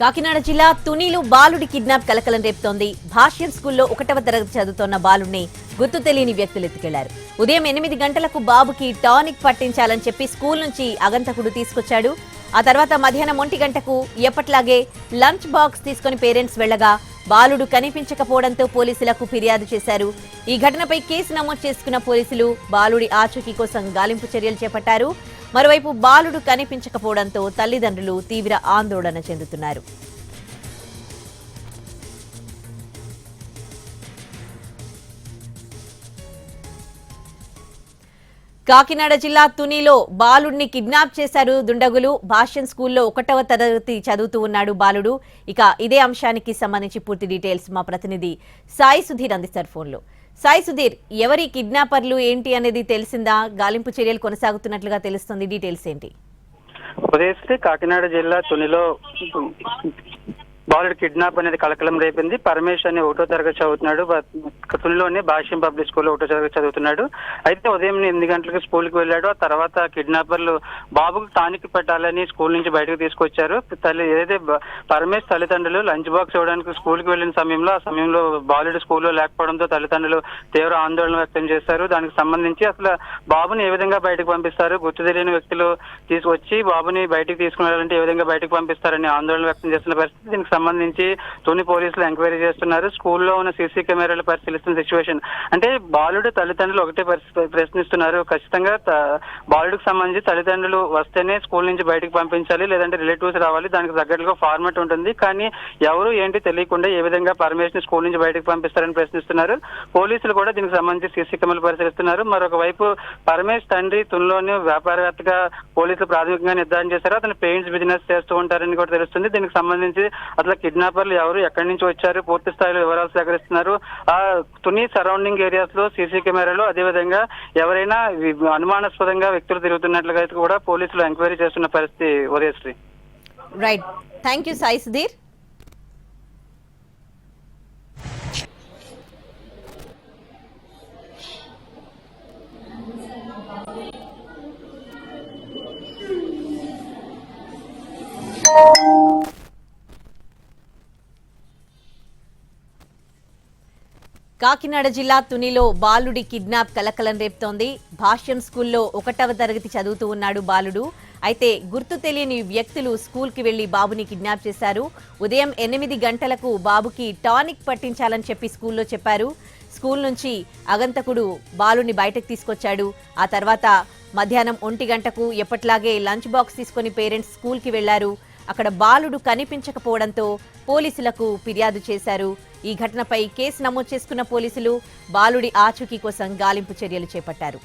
కాకినాడ జిల్లా తునిలో బాలుడి కిడ్నాప్ కలకలం రేపుతోంది. భాష్యం స్కూల్లో ఒకటవ తరగతి చదువుతోన్న బాలుడిని గుర్తు తెలియని వ్యక్తులు ఎత్తుకెళ్ళారు. ఉదయం ఎనిమిది గంటలకు బాబుకి టానిక్ పట్టించాలని చెప్పి స్కూల్ నుంచి అగంతకుడు తీసుకొచ్చాడు. ఆ తర్వాత మధ్యాహ్నం ఒంటి గంటకు ఎప్పట్లాగే లంచ్ బాక్స్ తీసుకుని పేరెంట్స్ వెళ్ళగా బాలుడు కనిపించకపోవడంతో పోలీసులకు ఫిర్యాదు చేశారు. ఈ ఘటనపై కేసు నమోదు చేసుకున్న పోలీసులు బాలుడి ఆచూకీ కోసం గాలింపు చర్యలు చేపట్టారు. మరోవైపు బాలుడు కనిపించకపోవడంతో తల్లిదండ్రులు తీవ్ర ఆందోళన చెందుతున్నారు. కాకినాడ జిల్లా తునిలో బాలుడిని కిడ్నాప్ చేశారు దుండగులు. భాష్యం స్కూల్లో ఒకటవ తరగతి చదువుతూ ఉన్నాడు బాలుడు. ఇక ఇదే అంశానికి సంబంధించి పూర్తి డీటెయిల్స్ మా ప్రతినిధి సాయి సుధీర్ అందిస్తారు ఫోన్లో. సాయి సుధీర్ ఎవరి కిడ్నాపర్లు ఏంటి అనేది తెలిసిందా? గాలింపు చర్యలు కొనసాగుతున్నట్లుగా తెలుస్తుంది. డీటెయిల్స్ ఏంటి? ఉదయశ్రీ కాకినాడ జిల్లా తునిలో బాలుడు కిడ్నాప్ అనేది కలకలం రేపింది. పరమేష్ అనే ఒకటో తరగతి చదువుతున్నాడు. బ- భాష్యం పబ్లిక్ స్కూల్లో ఒకటో తరగతి చదువుతున్నాడు. అయితే ఉదయం ఎనిమిది గంటలకు స్కూల్కి వెళ్ళాడు. ఆ తర్వాత కిడ్నాపర్లు బాబుకు టానిక్ పెట్టాలని స్కూల్ నుంచి బయటకు తీసుకొచ్చారు. తల్లి ఏదైతే పరమేష్ తల్లిదండ్రులు లంచ్ బాక్స్ ఇవ్వడానికి స్కూల్కి వెళ్ళిన సమయంలో ఆ సమయంలో బాలుడు స్కూల్లో లేకపోవడంతో తల్లిదండ్రులు తీవ్ర ఆందోళన వ్యక్తం చేశారు. దానికి సంబంధించి అసలు బాబుని ఏ విధంగా బయటకు పంపిస్తారు? గుర్తు తెలియని వ్యక్తులు తీసుకొచ్చి బాబుని బయటకు తీసుకుని ఏ విధంగా బయటకు పంపిస్తారని ఆందోళన వ్యక్తం చేస్తున్న పరిస్థితి. దీనికి సంబంధించి తోని పోలీసులు ఎంక్వైరీ చేస్తున్నారు. స్కూల్లో ఉన్న సీసీ కెమెరాలు తెలుస్తున్న సిచ్యువేషన్ అంటే బాలుడు తల్లిదండ్రులు ఒకటే పరిస్థితి ప్రశ్నిస్తున్నారు. ఖచ్చితంగా బాలుడికి సంబంధించి తల్లిదండ్రులు వస్తేనే స్కూల్ నుంచి బయటకు పంపించాలి లేదంటే రిలేటివ్స్ రావాలి దానికి తగ్గట్టుగా ఫార్మాట్ ఉంటుంది. కానీ ఎవరు ఏంటి తెలియకుండా ఏ విధంగా పర్మిషన్ స్కూల్ నుంచి బయటకు పంపిస్తారని ప్రశ్నిస్తున్నారు. పోలీసులు కూడా దీనికి సంబంధించి సీసీ కెమెరాలు పరిశీలిస్తున్నారు. మరొక వైపు పరమేష్ తండ్రి తునిలోని వ్యాపారవేత్తగా పోలీసులు ప్రాథమికంగా నిర్ధారణ చేశారు. అతను పెయింట్స్ బిజినెస్ చేస్తూ ఉంటారని కూడా తెలుస్తుంది. దీనికి సంబంధించి అట్లా కిడ్నాపర్లు ఎవరు ఎక్కడి నుంచి వచ్చారు పూర్తి స్థాయిలో వివరాలు సేకరిస్తున్నారు. ఆ తుని సరౌండింగ్ ఏరియాస్లో సీసీ కెమెరాలు అదేవిధంగా ఎవరైనా అనుమానాస్పదంగా వ్యక్తులు తిరుగుతున్నట్లుగా అయితే కూడా పోలీసులు ఎంక్వైరీ చేస్తున్న పరిస్థితి Udayashree. Right thank you Sai Sudheer Kakinada జిల్లా తునిలో బాలుడి కిడ్నాప్ కలకలం రేపుతోంది. భాష్యం స్కూల్లో ఒకటవ తరగతి చదువుతూ ఉన్నాడు బాలుడు. అయితే గుర్తు తెలియని వ్యక్తులు స్కూల్కి వెళ్ళి బాబుని కిడ్నాప్ చేశారు. ఉదయం ఎనిమిది గంటలకు బాబుకి టానిక్ పట్టించాలని చెప్పి స్కూల్లో చెప్పారు. స్కూల్ నుంచి అగంతకుడు బాలుని బయటకు తీసుకొచ్చాడు. ఆ తర్వాత మధ్యాహ్నం ఒంటి గంటకు ఎప్పట్లాగే లంచ్ బాక్స్ తీసుకొని పేరెంట్స్ స్కూల్కి వెళ్ళారు అక్కడ బాలుడు కనిపించకపోవడంతో పోలీసులకు ఫిర్యాదు చేశారు. ఈ ఘటనపై కేసు నమోదు చేసుకున్న పోలీసులు బాలుడి ఆచూకీ కోసం గాలింపు చర్యలు చేపట్టారు.